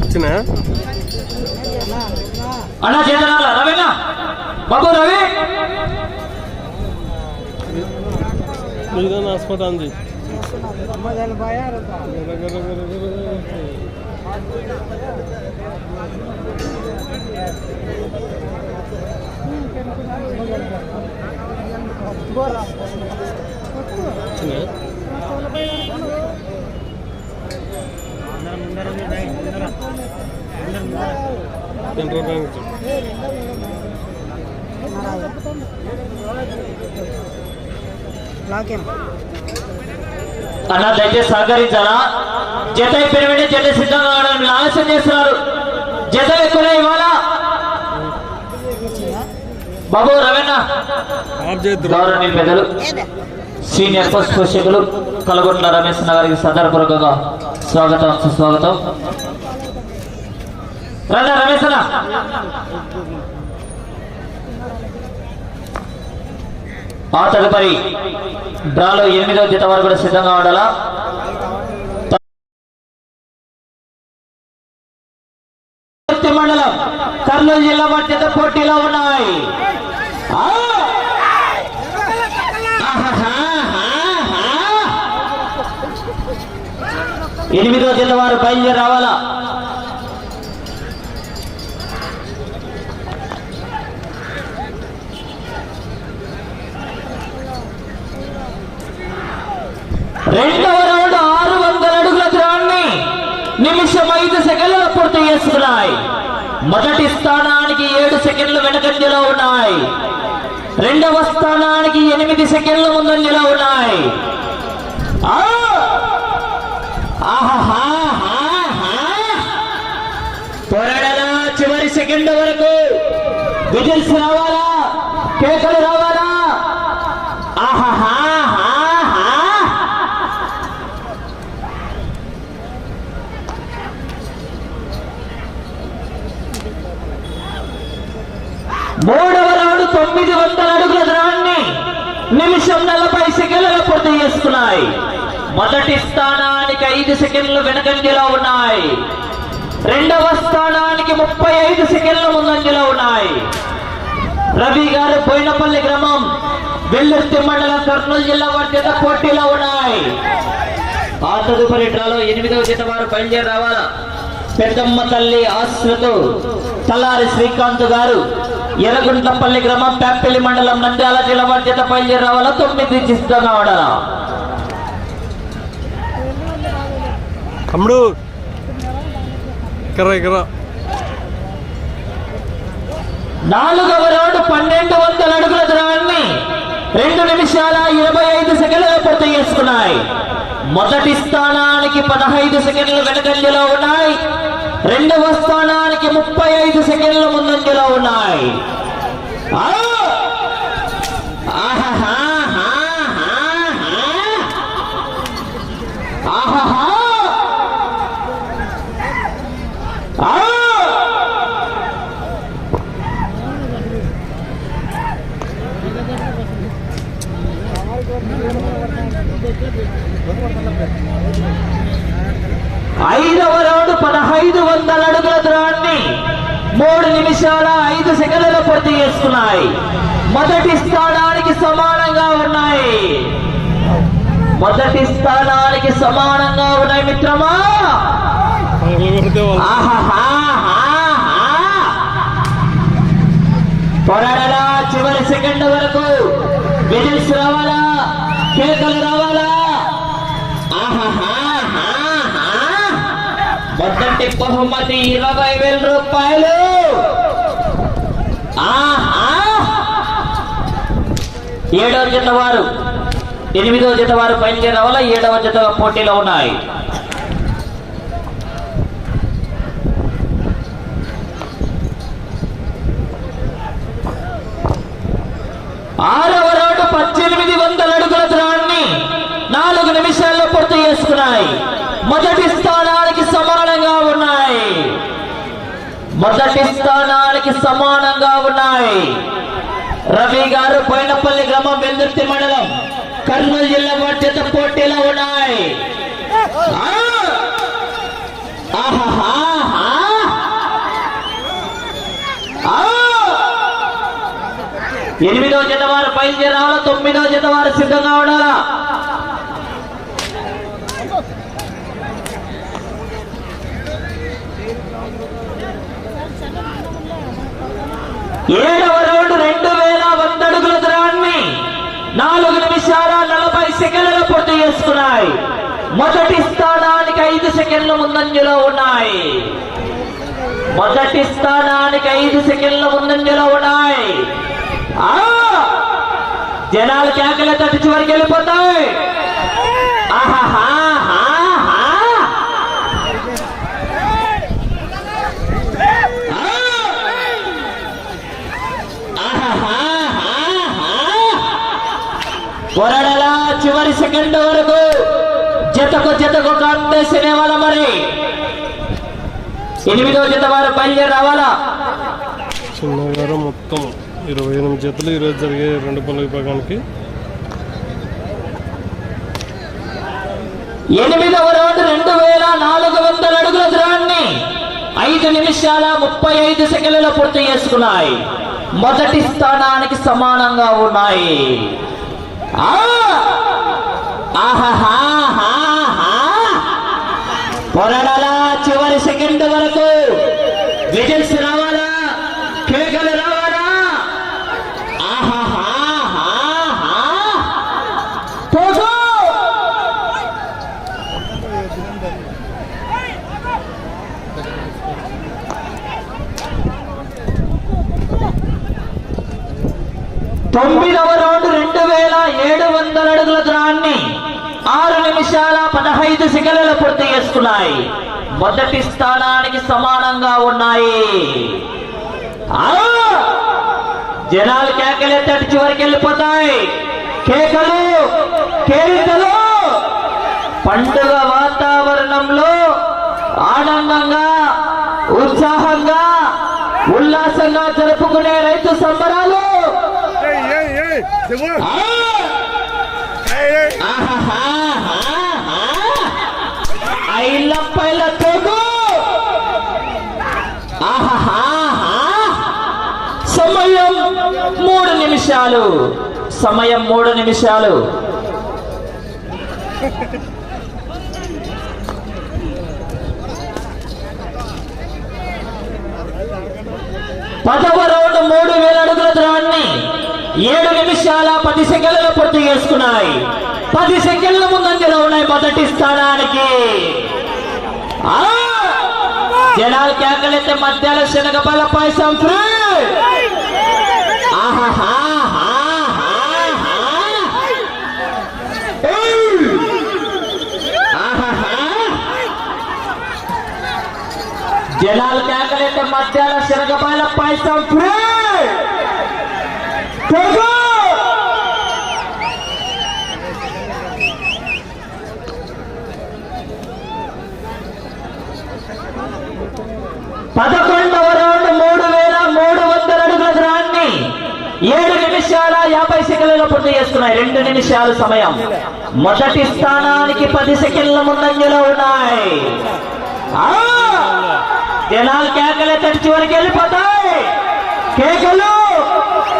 వచ్చినా అన్నా చేతనాల రవినా? బాబు రవి? మీదో హాస్పిటల్ ఉంది వచ్చినా అన్నా దయచేసి సహకరించాలా? జత పెరిమిడి జత సిద్ధంగా ఆడడం ఆలస్యం చేస్తున్నారు. జత ఎక్కువ ఇవాళ. బాబు రవీణ. గౌరవనీయ పెద్దలు సీనియర్ పోస్ట్ పోషకులు కలగొట్ల రమేష్ గారికి సదరపూర్వకంగా స్వాగతం సుస్వాగతం. రమేష్ అన్న. ఆ తదుపరి డ్రాలో ఎనిమిదో జత వరకు కూడా సిద్ధంగా ఉండాలా? మండలం కర్నూలు జిల్లా మధ్యత పోటీలో ఉన్నాయి. ఎనిమిదో జత వారు బయలుదేరి రావాలా? రెండవ రౌండ్ ఆరు వందల అడుగుల దూరాన్ని నిమిషం ఐదు సెకండ్లు పూర్తి చేస్తున్నాయి. మొదటి స్థానానికి ఏడు సెకండ్లు వెనకంజలో ఉన్నాయి. రెండవ స్థానానికి ఎనిమిది సెకండ్ల ముందంజలో ఉన్నాయి. ఆ! పోరాడదా చివరి సెకండ్ వరకు విజిల్స్ రావాలా? కేకలు రావాలా ఆహాహాహాహా! మూడవ రౌండ్ తొమ్మిది వందల అడుగుల దూరాన్ని నిమిషం నలభై సెకండ్లలో పూర్తి చేసుకున్నాయి. మొదటి స్థానానికి ఐదు సెకండ్లు వెనకంజలో ఉన్నాయి. రెండవ స్థానానికి ముప్పై ఐదు సెకండ్ల ముందంజలో ఉన్నాయి. రవి గారు బోయినపల్లి గ్రామం వెల్లుర్తి మండలం కర్నూలు జిల్లా వారి పోటీలో ఉన్నాయి. ఆ తదుపరి డ్రాలో ఎనిమిదవ జత వారు బయలుదేరి రావాలా? పెద్దమ్మ తల్లి ఆశ్రతు తల్లారి శ్రీకాంత్ గారు ఎర్రగుంట్లపల్లి గ్రామం పేపల్లి మండలం నంద్యాల జిల్లా వారి జత బయలుదేరి రావాలా తొమ్మిది వాడాలా తమ్ముడు నాలుగవ రౌండ్ పన్నెండు వందల అడుగుల దూరాన్ని రెండు నిమిషాల ఇరవై ఐదు సెకండ్లు పూర్తి చేసుకున్నాయి. మొదటి స్థానానికి పదహైదు సెకండ్లు వెనకంజలో ఉన్నాయి. రెండవ స్థానానికి ముప్పై ఐదు సెకండ్ల ముందంజలో ఉన్నాయి. ఆ! ఐదవ రౌండ్ పదహైదు వందల అడుగుల దూరాన్ని మూడు నిమిషాల ఐదు సెకండ్ల పూర్తి చేసుకున్నాయి. మొదటి స్థానానికి సమానంగా ఉన్నాయి. మొదటి స్థానానికి సమానంగా ఉన్నాయి మిత్రమా. పోరాడాలా చివరి సెకండ్ వరకు విజిల్స్ రావాలా? కేకలు రావాలా? మొదటి బహుమతి ఇరవై వేల రూపాయలు. ఏడవ జత వారు ఎనిమిదవ జత వారు బయలుదేరి ఏడవ జత పోటీలో ఉన్నాయి. ఆరవ రోడ్డు పద్దెనిమిది వందల అడుగుల త్రాన్ని నాలుగు నిమిషాల్లో పూర్తి చేసుకున్నాయి. మొదటి స్థానానికి సమానంగా ఉన్నాయి. మొదటి స్థానానికి సమానంగా ఉన్నాయి. రవి గారు పోయినపల్లి గ్రామం వెల్దుర్తి మండలం కర్నూలు జిల్లా మధ్యత పోటీలో ఉన్నాయి. ఆహా ఎనిమిదో జత వారు బయలుదేరి తొమ్మిదో జత వారు సిద్ధంగా ఉండాలా? ఏడవ రౌండ్ రెండు వేల వంద అడుగుల ద్రాన్ని నాలుగు నిమిషాల నలభై సెకండ్లు పూర్తి చేసుకున్నాయి. మొదటి స్థానానికి ఐదు సెకండ్లు ముందంజలో ఉన్నాయి. మొదటి స్థానానికి ఐదు సెకండ్లు ముందంజలో ఉన్నాయి. జనాలు కేకలే తట్టి చివరికి వెళ్ళిపోతాయి. ఆహాహాహాహా. చివరి సెకండ్ వరకు జతకు జతకు కాంపిటీషన్ వాళ్ళ మరి. ఎనిమిదో జత వారు బయలుదేరి రావాలా? మొత్తం. ఇరవై ఎనిమిది జతలు ఈరోజు జరిగే రెండు పనుల విభాగానికి ఎనిమిదవ రౌండ్ రెండు వేల నాలుగు వందల అడుగుల దూరాన్ని ఐదు నిమిషాల ముప్పై ఐదు సెకండ్లలో పూర్తి చేసుకున్నాయి. మొదటి స్థానానికి సమానంగా ఉన్నాయి. ఆ! చివరి సెకండ్ వరకు విజయ్ రావాలా కేకలు రావాలా ఆహాహాహాహా! పోగు! తొమ్మిదవ రౌండ్ రెండు వేల ఏడు వందల అడుగుల దూరాన్ని ఆరు నిమిషాల పదహైదు సెకండ్లు పూర్తి చేసుకున్నాయి మొదటి స్థానానికి సమానంగా ఉన్నాయి. ఆ! జనాలు కేకలెత్తటి చివరికి వెళ్ళిపోతాయి. కేకలు కేరింతలు. పండుగ వాతావరణంలో ఆనందంగా ఉత్సాహంగా ఉల్లాసంగా జరుపుకునే రైతు సంబరాలు! ఐళ్ళ పైల తోగు. సమయం మూడు నిమిషాలు. సమయం మూడు నిమిషాలు. పదవ రౌండ్ మూడు వేల అడుగుల ద్రాన్ని ఏడు నిమిషాల పది సెకండ్లు పూర్తి చేసుకున్నాయి. పది సెకండ్ల ముందంజలో ఉన్నాయి మొదటి స్థానానికి. జనాలు కేకలైతే మధ్యాహ్న శనగపాల పాయసం ఫ్రీ. జనాలు కేకలైతే మధ్యాహ్న శనగపాల పాయసం ఫ్రీ తెలుగు! పదకొండవ రౌండ్ మూడు వేల మూడు వందల అడుగుల దూరాన్ని ఏడు నిమిషాల యాభై సెకండ్లలో పూర్తి చేసుకున్నాయి. రెండు నిమిషాల సమయం. మొదటి స్థానానికి పది సెకండ్ల ముందంజలో ఉన్నాయి. జనాలు కేకలే తడి వరకు వెళ్ళిపోతాయి. కేకలు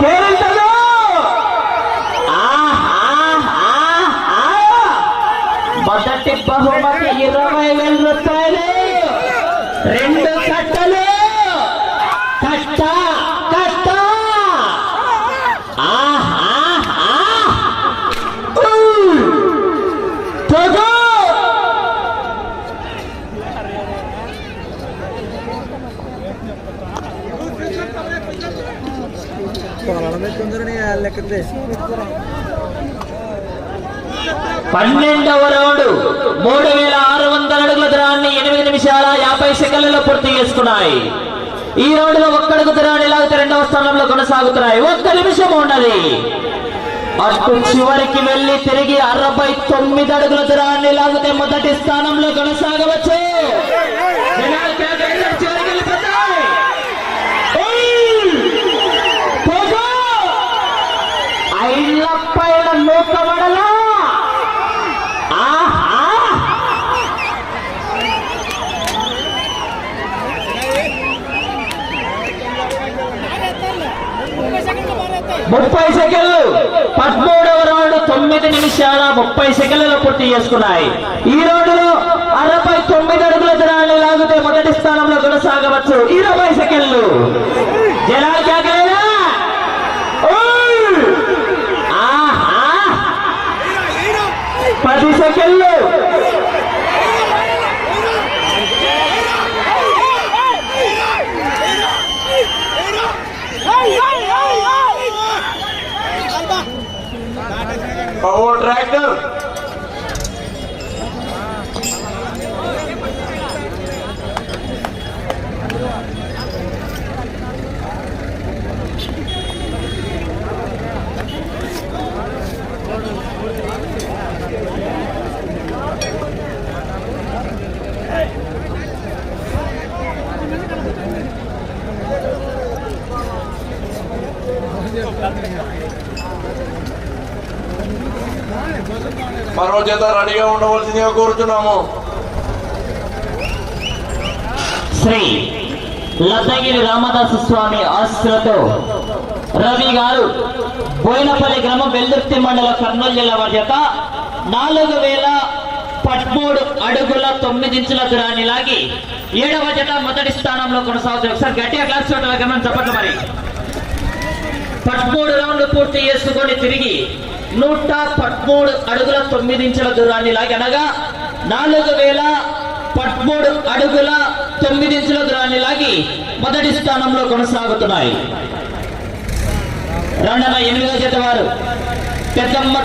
కేరింతలు. మొదటి బహుమతి ఇరవై వేల రూపాయలు. రెండు కట్టలు. పన్నెండవ రౌండ్ మూడు వేల ఆరు వందల అడుగుల దూరాన్ని ఎనిమిది నిమిషాల యాభై సెకండ్లలో పూర్తి చేసుకున్నాయి. ఈ రౌండ్లో ఒక్కడుగు దూరాన్ని లాగితే రెండవ స్థానంలో కొనసాగుతున్నాయి. ఒక్క నిమిషం ఉన్నది. అటు చివరికి వెళ్ళి తిరిగి అరవై తొమ్మిది అడుగుల దూరాన్ని లాగితే మొదటి స్థానంలో కొనసాగవచ్చు జనాలు కేకలు చివరికి వెళ్ళిపోతాయి. ఏయ్! పోగు! ఐళ్ళ పైన నూకబడలా ఆహా! ముప్పై సెకండ్లు. పద్మూడవ రౌండ్ తొమ్మిది నిమిషాల ముప్పై సెకండ్లలో పూర్తి చేసుకున్నాయి. ఈ రౌండ్లో అరవై తొమ్మిది అడుగుల జనాన్ని లాగితే మొదటి స్థానంలో కొనసాగవచ్చు. ఇరవై సెకండ్లు. జనాలు కేకలేదా పది సెకండ్లు. పవర్ ట్రాక్టర్ మరో చేత రెడీగా ఉండవలసిందిగా కోరుతున్నాము శ్రీ లద్దగిరి రామదాసు స్వామి ఆశ్రతో రవి గారు బోయినపల్లి గ్రామం వెల్దుర్తి మండల కర్నూలు జిల్లా వారి చేత నాలుగు వేల పదమూడు అడుగుల తొమ్మిది ఇంచుల దూరాన్ని లాగి ఏడవ జత మొదటి స్థానంలో కొనసాగుతుంది. ఒకసారి గట్టిగా క్లాస్ చూడాలి గమనం చెప్పండి మరి. పదమూడు రౌండ్లు పూర్తి చేసుకొని తిరిగి నూట పదమూడు అడుగుల తొమ్మిది ఇంచుల దూరాన్ని లాగి అనగా నాలుగు వేల పదమూడు అడుగుల తొమ్మిది ఇంచుల దూరాన్ని లాగి మొదటి స్థానంలో కొనసాగుతున్నాయి. రెండవ ఎనిమిదవ జత వారు. పెద్దమ్మ